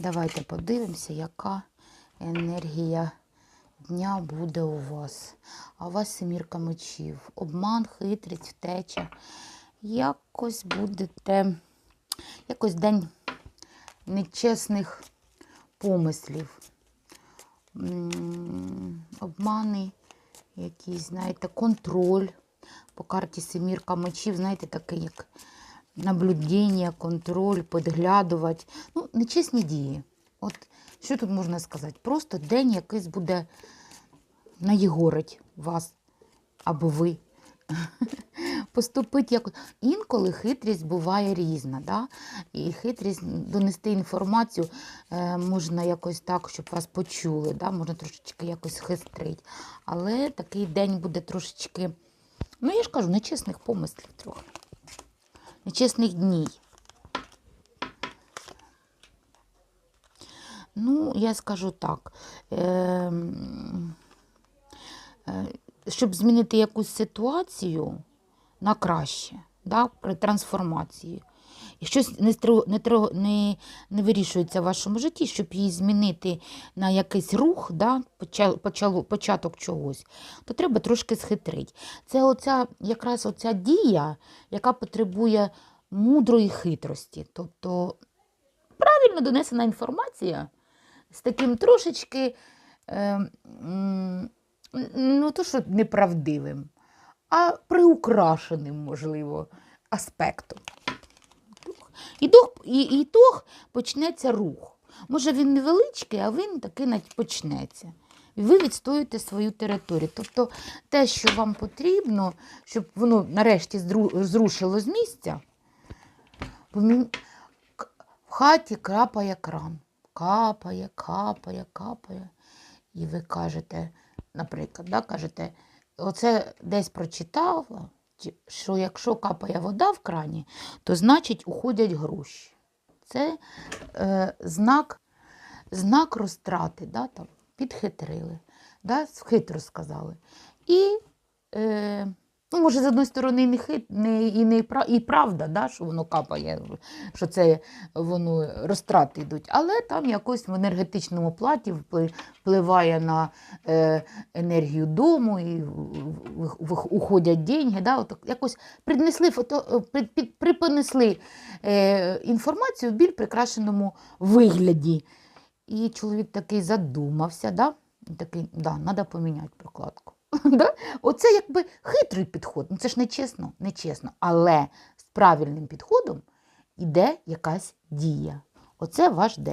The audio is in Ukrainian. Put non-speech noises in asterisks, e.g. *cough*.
Давайте подивимося, яка енергія дня буде у вас. А у вас семірка мечів. Обман, хитрість, втеча. Якось будете, якось день нечесних помислів. Обмани, якісь, знаєте, контроль. По карті семірка мечів, знаєте, таке як наблюдення, контроль, підглядувати. Ну, нечесні дії. От що тут можна сказати? Просто день якийсь буде наєгорить вас або ви. *laughs* Поступить якось. Інколи хитрість буває різна. Да? І хитрість донести інформацію е, можна якось так, щоб вас почули. Да? Можна трошечки якось хитрить. Але такий день буде трошечки, ну я ж кажу, нечесних помислів трохи. Нечесних днів. Ну, я скажу так. щоб змінити якусь ситуацію на краще, да, при трансформації. І щось не, не, не, не вирішується в вашому житті, щоб її змінити на якийсь рух, да, поча- почало, початок чогось, то треба трошки схитрити. Це оця, якраз оця дія, яка потребує мудрої хитрості. Тобто правильно донесена інформація з таким трошечки, е, ну то що неправдивим, а приукрашеним, можливо, аспектом. І тог, і, і тог почнеться рух. Може, він невеличкий, а він таки почнеться. І ви відстоюєте свою територію. Тобто те, що вам потрібно, щоб воно нарешті зрушило з місця, в хаті крапає кран. Капає, капає, капає. І ви кажете, наприклад, да, кажете, оце десь прочитала, чи- що якщо капає вода в крані, то значить уходять гроші. Це е, знак, знак розтрати, да, там, підхитрили, да, хитро сказали. І, е, ну, може, з одної сторони, і не хит, не, і, не, і правда, да, що воно капає, що це воно розтрати йдуть, але там якось в енергетичному платі впливає на е, енергію дому, і уходять деньги. Да, от якось принесли фото, е, під, під, припонесли е, інформацію в біль прикрашеному вигляді. І чоловік такий задумався, да? Такий, да, треба поміняти прокладку. *laughs* да? Оце якби хитрий підход. Ну, це ж не чесно. Але з правильним підходом іде якась дія. Оце ваш день.